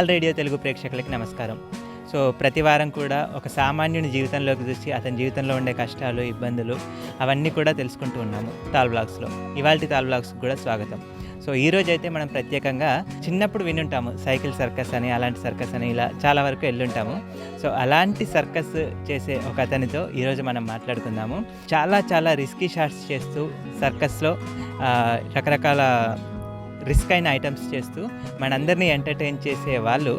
All radio Telugu ప్రేక్షకులకి నమస్కారం. So ప్రతి వారం కూడా ఒక సామాన్యుని జీవితంలోకి చూసి అతని జీవితంలో ఉండే కష్టాలు ఇబ్బందులు అవన్నీ కూడా తెలుసుకుంటూ ఉన్నాము తాల్ బ్లాగ్స్లో. ఇవాళ తాల్ బ్లాగ్స్కి కూడా స్వాగతం. సో ఈ అయితే మనం ప్రత్యేకంగా చిన్నప్పుడు వినుంటాము. సైకిల్ సర్కస్ అని అలాంటి సర్కస్ అని ఇలా చాలా వరకు వెళ్ళుంటాము సో అలాంటి సర్కస్ చేసే ఒక అతనితో ఈరోజు మనం మాట్లాడుకుందాము. చాలా చాలా రిస్కీ షాట్స్ చేస్తూ సర్కస్లో రకరకాల రిస్క్ అయిన ఐటమ్స్ చేస్తూ మనందరినీ ఎంటర్టైన్ చేసే వాళ్ళు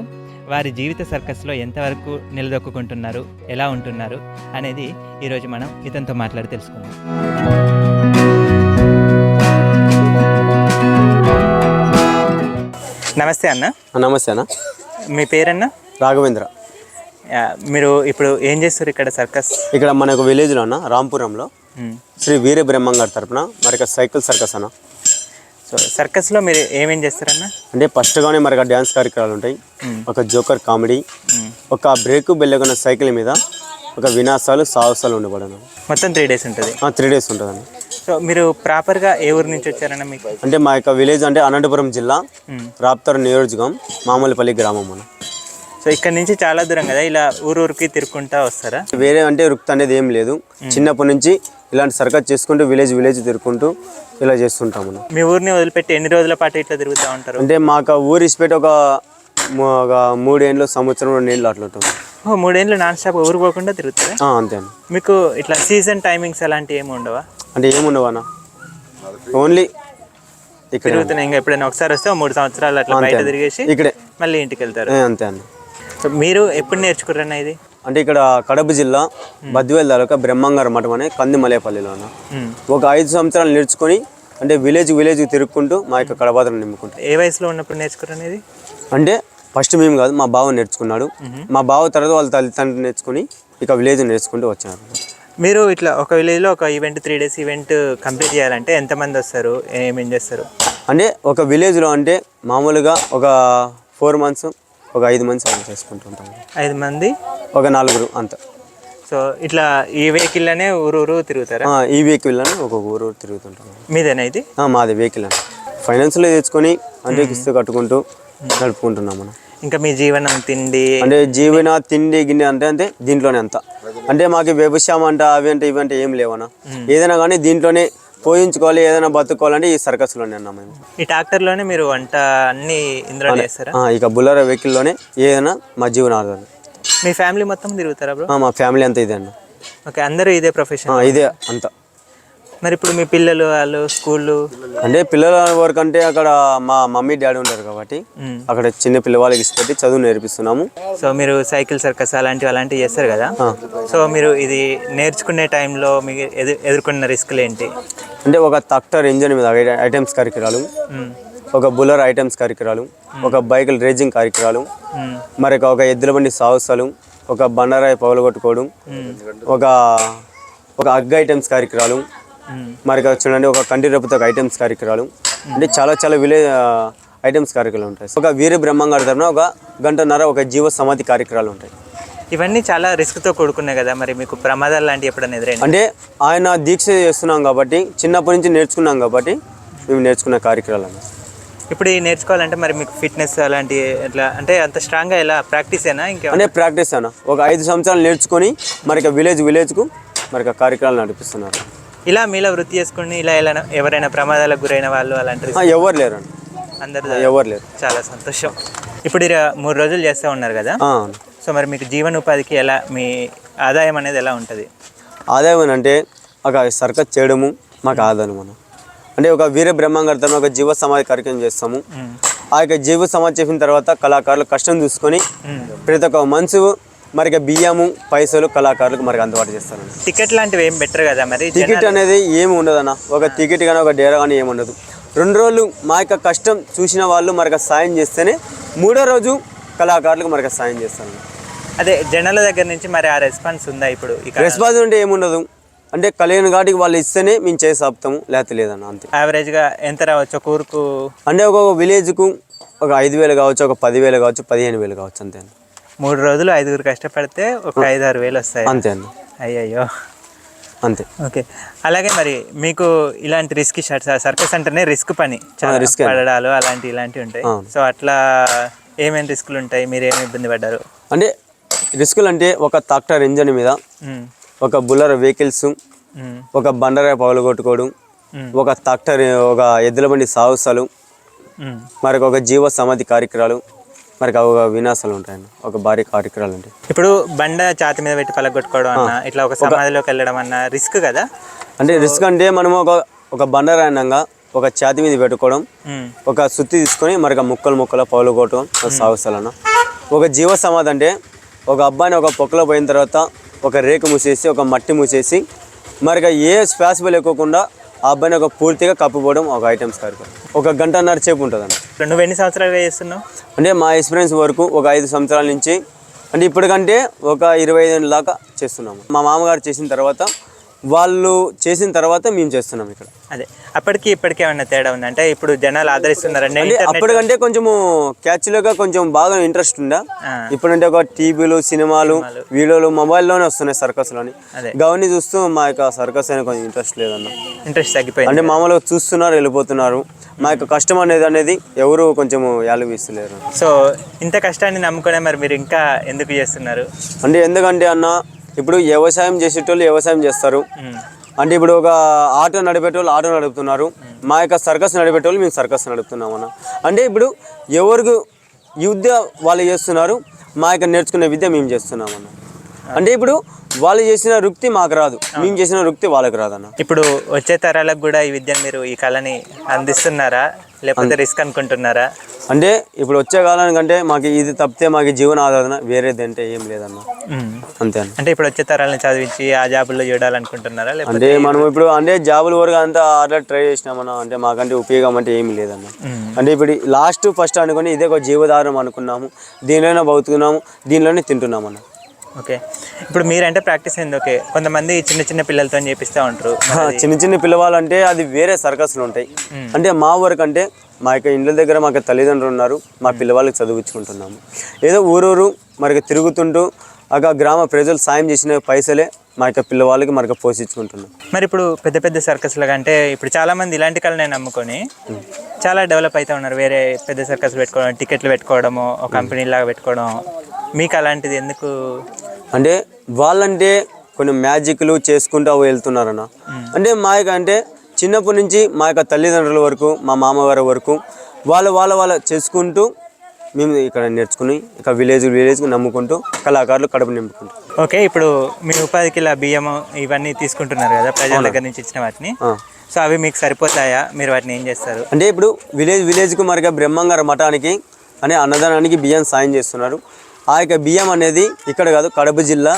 వారి జీవిత సర్కస్లో ఎంతవరకు నిలదొక్కుంటున్నారు ఎలా ఉంటున్నారు అనేది ఈరోజు మనం ఇతనితో మాట్లాడి తెలుసుకుందాం. నమస్తే అన్న. నమస్తే అన్న. మీ పేరన్న? రాఘవేంద్ర. మీరు ఇప్పుడు ఏం చేస్తారు ఇక్కడ సర్కస్? ఇక్కడ మనకు విలేజ్లో అన్న రాంపురంలో. శ్రీ వీర బ్రహ్మం గారి తరపున మరి సైకిల్ సర్కస్ అన్న. సో సర్కస్లో మీరు ఏమేం చేస్తారన్న? అంటే ఫస్ట్గానే మరి డ్యాన్స్ కార్యక్రమాలు ఉంటాయి. మ్మ్. ఒక జోకర్ కామెడీ మ్మ్. ఒక బ్రేక్ బెల్లగొన్న సైకిల్ మీద ఒక వినాశాలు సాహసాలు ఉండబడను. మొత్తం త్రీ డేస్ ఉంటుంది. త్రీ డేస్ ఉంటుందండి. సో మీరు ప్రాపర్గా ఏ ఊరు నుంచి వచ్చారన్న మీకు? అంటే మా యొక్క విలేజ్ అంటే అనంతపురం జిల్లా మ్మ్. రాప్తారు నియోజకవర్గం మామూలుపల్లి గ్రామం మనం సో ఇక్కడ నుంచి చాలా దూరం కదా? ఇలా ఊరు ఊరికి తిరుక్కుంటా వస్తారా? వేరే అంటే రుక్త అనేది ఏం లేదు. చిన్నప్పటి నుంచి ఇలాంటి సర్కస్ చేసుకుంటూ విలేజ్ విలేజ్ తిరుగుకుంటూ ఇలా చేస్తుంటాం మనం. మీ ఊరిని వదిలిపెట్టి ఎన్ని రోజుల పాటు ఇట్లా తిరుగుతూ ఉంటారు? అంటే మాకు ఊరు ఇచ్చిపెట్టి ఒక ఒక మూడేళ్ళు సంవత్సరం రెండేళ్ళు అట్లా ఉంటుంది. ఓ మూడేళ్ళు నాన్ స్టాప్ ఊరు పోకుండా తిరుగుతారా? అంతే మీకు ఇట్లా సీజన్ టైమింగ్స్ అలాంటివి ఏమి ఉండవా? అంటే ఏముండవు అన్న. ఓన్లీ ఇక్కడ తిరుగుతున్నాయి ఇంకా ఎప్పుడైనా ఒకసారి వస్తే మూడు సంవత్సరాలు అట్లా బయట. తిరిగేసి ఇక్కడే. మళ్ళీ ఇంటికి వెళ్తారు. అంతే అన్న సో మీరు ఎప్పుడు నేర్చుకున్నారన్న ఇది? అంటే ఇక్కడ కడప జిల్లా బద్వేల్ తాలూకా బ్రహ్మంగారు మఠం అనే కంది మలేపల్లిలో అన్న. మ్మ్. ఒక ఐదు సంవత్సరాలు నేర్చుకొని అంటే విలేజ్ విలేజ్ తిరుక్కుంటూ మా యొక్క కడబాతను నింపుకుంటాం. ఏ వయసులో ఉన్నప్పుడు నేర్చుకున్నాను ఇది అంటే ఫస్ట్ మేము కాదు మా బావ నేర్చుకున్నాడు. మా బావ తర్వాత వాళ్ళ తల్లిదండ్రులు నేర్చుకుని ఇక విలేజ్ నేర్చుకుంటూ వచ్చారు. మీరు ఇట్లా ఒక విలేజ్లో ఒక event three days event complete చేయాలంటే ఎంతమంది వస్తారు? ఏమేం చేస్తారు? అంటే ఒక విలేజ్లో అంటే మామూలుగా ఒక ఫోర్ మంత్స్ ఒక ఐదు మంత్స్ అలా చేసుకుంటుంటాం ఐదు మంది? ఒక నలుగురు అంత. సో ఇట్లా ఈ వెహికల్లోనే ఊరు ఊరు తిరుగుతారా ఈ వెహికల్ అని ఒక ఊరు ఊరు తిరుగుతుంటాం. మీదేనా ఇది? మాది వెహికల్. అని ఫైనాన్స్లో తెచ్చుకొని అంటే కిస్తూ కట్టుకుంటూ నడుపుకుంటున్నాం మనం. ఇంకా మీ జీవనం తిండి? అంటే జీవన తిండి గిన్నె అంటే అంటే దీంట్లోనే అంత. అంటే మాకు వ్యవసాయం అంట అవి అంటే ఇవి అంటే ఏం లేవనా. ఏదైనా కానీ దీంట్లోనే పోయించుకోవాలి ఏదైనా బతుకోవాలంటే ఈ సర్కస్లోనే అన్నాం మేము. ఈ ట్రాక్టర్లోనే మీరు వంట అన్ని ఇందులో చేస్తారా? ఆ, ఇక బుల్లర వెహికల్లోనే ఏదైనా మా జీవనాధారం. మీ ఫ్యామిలీ మొత్తం తిరుగుతారా బ్రో? ఆ, మా ఫ్యామిలీ అంతా ఇదే అన్న. ఓకే అందరూ ఇదే ప్రొఫెషన్ ఆ, ఇదే అంత. మరి ఇప్పుడు మీ పిల్లలు వాళ్ళు స్కూళ్ళు అంటే పిల్లల వరకు అంటే అక్కడ మా మమ్మీ డాడీ ఉంటారు కాబట్టి. అక్కడ చిన్న పిల్లవాళ్ళకి ఇచ్చిపెట్టి చదువు నేర్పిస్తున్నాము. సో మీరు సైకిల్ సర్కస్ అలాంటివి అలాంటివి చేస్తారు కదా. సో మీరు ఇది నేర్చుకునే టైంలో మీకు ఎదు ఎదుర్కొన్న రిస్క్లు ఏంటి? అంటే ఒక ట్రాక్టర్ ఇంజన్ మీద ఐటమ్స్ కార్యక్రమాలు ఒక బులర్ ఐటమ్స్ కార్యక్రమాలు ఒక బైకుల రేజింగ్ కార్యక్రమాలు మరి ఒక ఎద్దుల బండి సాహసాలు ఒక బండరాయి పగలగొట్టుకోవడం ఒక ఒక అగ్గ ఐటమ్స్ కార్యక్రమాలు మరి చూడండి ఒక కంటి రేపుతో ఒక ఐటమ్స్ కార్యక్రమాలు అంటే చాలా చాలా విలేజ్ ఐటమ్స్ కార్యక్రమాలు ఉంటాయి. ఒక వీర బ్రహ్మంగారి తరఫున ఒక గంటన్నర ఒక జీవ సమాధి కార్యక్రమాలు ఉంటాయి. ఇవన్నీ చాలా రిస్క్తో కూడుకున్నాయి కదా మరి మీకు ప్రమాదాలు లాంటివి ఎప్పుడైనా ఎదురైనా అంటే ఆయన దీక్ష చేస్తున్నాం కాబట్టి చిన్నప్పటి నుంచి నేర్చుకున్నాం కాబట్టి మేము నేర్చుకున్న కార్యక్రమాలు. అన్నమాట. ఇప్పుడు ఈ నేర్చుకోవాలంటే మరి మీకు ఫిట్నెస్ అలాంటి ఎట్లా అంటే అంత స్ట్రాంగ్గా ఎలా? ప్రాక్టీస్ అయినా ఇంకా అంటే ప్రాక్టీస్ అన్న. ఒక ఐదు సంవత్సరాలు నేర్చుకొని మరి విలేజ్ విలేజ్కు మరి కార్యక్రమాలు నడిపిస్తున్నారు. ఇలా మీలో వృత్తి చేసుకుని ఇలా ఎలా ఎవరైనా ప్రమాదాలకు గురైన వాళ్ళు అలాంటి ఎవరు లేరు అందరు ఎవరు లేరు. చాలా సంతోషం. ఇప్పుడు మూడు రోజులు చేస్తూ ఉన్నారు కదా? సో మరి మీకు జీవనోపాధికి ఎలా మీ ఆదాయం అనేది ఎలా ఉంటుంది? ఆదాయం అంటే ఒక సర్కస్ చేయడము మాకు ఆదాయం మనం అంటే ఒక వీర బ్రహ్మంగారి తరఫున ఒక జీవ సమాధి కార్యక్రమం చేస్తాము. ఆ యొక్క జీవ సమాధి చేసిన తర్వాత కళాకారులు కష్టం చూసుకొని ప్రతి ఒక్క మనసు మరి బియ్యము పైసలు కళాకారులకు మరి అందుబాటు చేస్తారు టికెట్ లాంటివి ఏం బెటర్ కదా మరి టికెట్ అనేది ఏమి ఉండదన్న ఒక టికెట్ కానీ ఒక డేరా కానీ ఏమి ఉండదు. రెండు రోజులు మా యొక్క కష్టం చూసిన వాళ్ళు మరొక సాయం చేస్తేనే మూడో రోజు కళాకారులకు మరొక సాయం చేస్తాను అదే జనాల దగ్గర నుంచి మరి ఆ రెస్పాన్స్ ఉందా ఇప్పుడు రెస్పాన్స్ అంటే ఏముండదు. అంటే కలిగిన కాటికి వాళ్ళు ఇస్తేనే మేము చేసి ఆపుతాము లేకపోతే లేదన్న అంతే. యావరేజ్గా ఎంత రావచ్చు? ఒక ఊరుకు అంటే ఒక విలేజ్కు ఒక ఐదు వేలు కావచ్చు ఒక పదివేలు కావచ్చు పదిహేను వేలు కావచ్చు అంతే మూడు రోజులు ఐదుగురు కష్టపడితే ఒక ఐదు ఆరు వేలు వస్తాయి. అంతే అన్న. అయ్యయ్యో. అంతే. ఓకే. అలాగే మరి మీకు ఇలాంటి రిస్క్ షాట్స్ సర్కస్ అంటేనే రిస్క్ పని. చాలా అండి. పడడాలు అలాంటి ఇలాంటివి ఉంటాయి. సో అట్లా ఏమేమి రిస్కులు ఉంటాయి? మీరు ఏమి ఇబ్బంది పడ్డారు? అంటే రిస్కులు అంటే ఒక ట్రాక్టర్ ఇంజన్ మీద ఒక బుల్లర్ వెహికల్స్ ఒక బండరాయి పగలు కొట్టుకోవడం ఒక ట్రాక్టర్ ఒక ఎద్దుల బండి సాహసాలు. మరొక ఒక జీవ సమాధి కార్యక్రమాలు మరి ఒక వినాశాలు ఉంటాయండి. ఒక భారీ కార్యక్రమాలు ఉంటాయి ఇప్పుడు బండ ఛాతి మీద పెట్టి పలగొట్టుకోవడం అన్న ఇట్లా ఒక సమాధిలోకి వెళ్ళడం అన్న రిస్క్ కదా? అంటే రిస్క్ అంటే మనం ఒక ఒక బండరాయనంగా ఒక ఛాతి మీద పెట్టుకోవడం ఒక సుత్తి తీసుకొని మరొక ముక్కలు ముక్కలు పౌలు కొట్టడం సాగుస్తాలన్న ఒక జీవ సమాధి అంటే ఒక అబ్బాయిని ఒక పొక్కలో పోయిన తర్వాత ఒక రేకు మూసేసి ఒక మట్టి మూసేసి మరిక ఏ శ్వాసబుల్ ఎక్కువకుండా ఆ అబ్బాయిని ఒక పూర్తిగా కప్పుకోవడం ఒక ఐటమ్స్ కార్యక్రమం ఒక గంటన్నర సేపు ఉంటుందన్న. ఇప్పుడు నువ్వు ఎన్ని సంవత్సరాలుగా చేస్తున్నావు? అంటే మా ఎక్స్పీరియన్స్ వరకు ఒక ఐదు సంవత్సరాల నుంచి అంటే ఇప్పటికంటే ఒక ఇరవై ఐదు దాకా చేస్తున్నాము. మా మామగారు చేసిన తర్వాత వాళ్ళు చేసిన తర్వాత మేము చేస్తున్నాం ఇక్కడ. అదే. అప్పటికి ఇప్పటికి ఏమన్నా తేడా ఉంది? అంటే ఇప్పుడు జనాలు ఆదరిస్తున్నారండి అప్పటికంటే కొంచెము క్యాచ్లుగా కొంచెం బాగా ఇంట్రెస్ట్ ఉందా. ఇప్పుడంటే ఒక టీవీలు సినిమాలు వీడియోలు మొబైల్లోనే వస్తున్నాయి సర్కస్లోని అదే. గవని చూస్తూ మా యొక్క సర్కస్ అయినా కొంచెం ఇంట్రెస్ట్ లేదన్న. ఇంట్రెస్ట్ తగ్గిపోయింది. అంటే మామూలుగా చూస్తున్నారు వెళ్ళిపోతున్నారు. మా యొక్క కష్టం అనేది అనేది ఎవరు కొంచెము యాలుగిస్తలేరు సో ఇంత కష్టాన్ని నమ్ముకునే మరి మీరు ఇంకా ఎందుకు చేస్తున్నారు? అంటే ఎందుకంటే అన్న ఇప్పుడు వ్యవసాయం చేసేటోళ్ళు వ్యవసాయం చేస్తారు. అంటే ఇప్పుడు ఒక ఆటో నడిపేటోళ్ళు ఆటో నడుపుతున్నారు. మా యొక్క సర్కస్ నడిపేటోళ్ళు మేము సర్కస్ నడుపుతున్నాం అన్న. అంటే ఇప్పుడు ఎవరికి విద్య వాళ్ళు చేస్తున్నారు మా యొక్క నేర్చుకునే విద్య మేము చేస్తున్నాం అన్న. అంటే ఇప్పుడు వాళ్ళు చేసిన వృత్తి మాకు రాదు. మేము చేసిన వృత్తి వాళ్ళకి రాదన్న ఇప్పుడు వచ్చే తరాలకు కూడా ఈ విద్యను మీరు ఈ కళని అందిస్తున్నారా? లేకపోతే రిస్క్ అనుకుంటున్నారా? అంటే ఇప్పుడు వచ్చే కాలానికంటే మాకు ఇది తప్పితే మాకు జీవన ఆధారణ వేరేది అంటే ఏం లేదన్న. అంతే అంటే ఇప్పుడు వచ్చే తరాలను చదివించి ఆ జాబుల్లో చూడాలనుకుంటున్నారా అంటే మనం ఇప్పుడు అంటే జాబుల వరకు అంతా ఆర్డర్ ట్రై చేసినామన్నా అంటే మాకంటే ఉపయోగం అంటే ఏమి లేదన్న. అంటే ఇప్పుడు లాస్ట్ ఫస్ట్ అనుకుని ఇదే ఒక జీవధారం అనుకున్నాము దీనిలోనే బతుకుతున్నాము దీనిలోనే తింటున్నామన్న. ఓకే. ఇప్పుడు మీరంటే ప్రాక్టీస్ అయింది ఓకే. కొంతమంది చిన్న చిన్న పిల్లలతో చేపిస్తూ ఉంటారు. చిన్న చిన్న పిల్లవాళ్ళంటే అది వేరే సర్కస్లు ఉంటాయి. అంటే మా వరకు అంటే మా యొక్క ఇండ్ల దగ్గర మాకు తల్లిదండ్రులు ఉన్నారు. మా పిల్లవాళ్ళకి చదివించుకుంటున్నాము. ఏదో ఊరూరు మనకి తిరుగుతుంటూ అక్కడ గ్రామ ప్రజలు సాయం చేసిన పైసలే మా యొక్క పిల్లవాళ్ళకి మనకు పోషించుకుంటున్నాం. మరి ఇప్పుడు పెద్ద పెద్ద సర్కస్లు అంటే ఇప్పుడు చాలా మంది ఇలాంటి కళనే నమ్ముకొని చాలా డెవలప్ అవుతూ ఉన్నారు. వేరే పెద్ద సర్కస్ పెట్టుకోవడం టికెట్లు పెట్టుకోవడము ఒక కంపెనీ లాగా పెట్టుకోవడం. మీకు అలాంటిది ఎందుకు? అంటే వాళ్ళంటే కొన్ని మ్యాజిక్లు చేసుకుంటూ వెళ్తున్నారన్న. అంటే మా యొక్క అంటే చిన్నప్పటి నుంచి మా యొక్క తల్లిదండ్రుల వరకు మా మామగారి వరకు వాళ్ళు వాళ్ళ వాళ్ళ చేసుకుంటూ మేము ఇక్కడ నేర్చుకుని ఇక విలేజ్ విలేజ్కి నమ్ముకుంటూ కళాకారులు కడుపు నింపుకుంటాం. ఓకే ఇప్పుడు మీ ఉపాధికి ఇలా బియ్యం ఇవన్నీ తీసుకుంటున్నారు కదా ప్రజల దగ్గర నుంచి ఇచ్చిన వాటిని. సో అవి మీకు సరిపోతాయా? మీరు వాటిని ఏం చేస్తారు? అంటే ఇప్పుడు విలేజ్ విలేజ్కి మరిగా బ్రహ్మంగారు మఠానికి అనే అన్నదానానికి బియ్యం సాయం చేస్తున్నారు. ఆ యొక్క బియ్యం అనేది ఇక్కడ కాదు కడప జిల్లా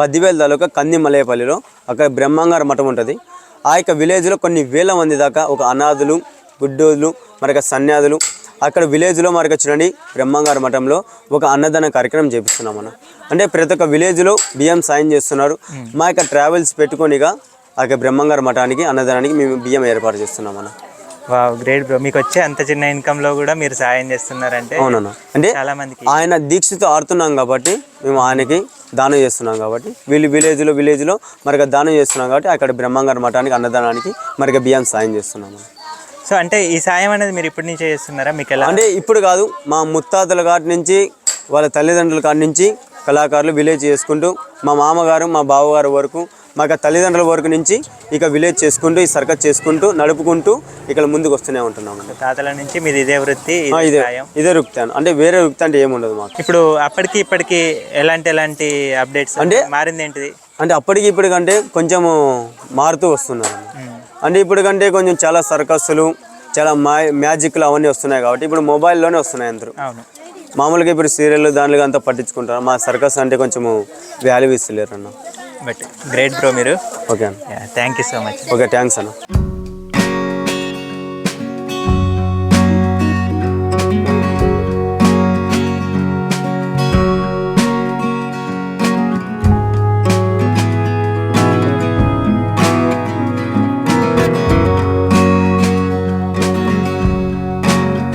బద్దివేల్ తాలూకా కంది మలయపల్లిలో అక్కడ బ్రహ్మంగారు మఠం ఉంటుంది. ఆ యొక్క విలేజ్లో కొన్ని వేల మంది దాకా ఒక అనాథులు గుడ్డోళ్ళు మరొక సన్యాదులు అక్కడ విలేజ్లో మరొక చూడండి బ్రహ్మంగారు మఠంలో ఒక అన్నదాన కార్యక్రమం చేపిస్తున్నాం అన్న. అంటే ప్రతి ఒక్క విలేజ్లో బియ్యం సాయం చేస్తున్నారు. మా యొక్క ట్రావెల్స్ పెట్టుకొనిగా ఆ యొక్క బ్రహ్మంగారు మఠానికి అన్నదానానికి మేము బియ్యం ఏర్పాటు చేస్తున్నాం అన్న. Great bro. మీకు వచ్చే అంత చిన్న ఇన్కమ్లో కూడా మీరు సాయం చేస్తున్నారంటే అవునన్న. అంటే చాలా మందికి ఆయన దీక్షతో ఆడుతున్నాం కాబట్టి మేము ఆయనకి దానం చేస్తున్నాం కాబట్టి. వీళ్ళు విలేజ్లో విలేజ్లో మరిక దానం చేస్తున్నాం కాబట్టి అక్కడ బ్రహ్మంగారి మఠానికి అన్నదానానికి మరిక బియ్యం సాయం చేస్తున్నాము సో అంటే ఈ సాయం అనేది మీరు ఇప్పటి నుంచే చేస్తున్నారా? మీకు ఎలా? అంటే ఇప్పుడు కాదు మా ముత్తాతల కాటి నుంచి వాళ్ళ తల్లిదండ్రుల కాటి నుంచి కళాకారులు విలేజ్ చేసుకుంటూ మా మామగారు మా బావగారు వరకు మాకు తల్లిదండ్రుల వరకు నుంచి ఇక విలేజ్ చేసుకుంటూ ఈ సర్కస్ చేసుకుంటూ నడుపుకుంటూ ఇక్కడ ముందుకు వస్తూనే ఉంటున్నామండి తాతల నుంచి మీది ఇదే వృత్తి ఇదే ఇదే అన్న. అంటే వేరే రుక్తి అంటే ఏముండదు మాకు. ఇప్పుడు అప్పటికి ఇప్పటికి ఎలాంటి ఎలాంటి అప్డేట్స్ అంటే మారింది ఏంటిది? అంటే అప్పటికి ఇప్పటికంటే కొంచెము మారుతూ వస్తున్నారు అంటే ఇప్పటికంటే కొంచెం చాలా సర్కస్సులు చాలా మా మ్యాజిక్లు అవన్నీ వస్తున్నాయి కాబట్టి ఇప్పుడు మొబైల్లోనే వస్తున్నాయి అందరూ. మామూలుగా ఇప్పుడు సీరియల్ దానిలో అంతా పట్టించుకుంటారు? మా సర్కస్ అంటే కొంచెము వాల్యూ ఇస్తలేరు అన్న బట్ గ్రేట్ బ్రో మీరు. Okay thank you so much okay thanks అన్న.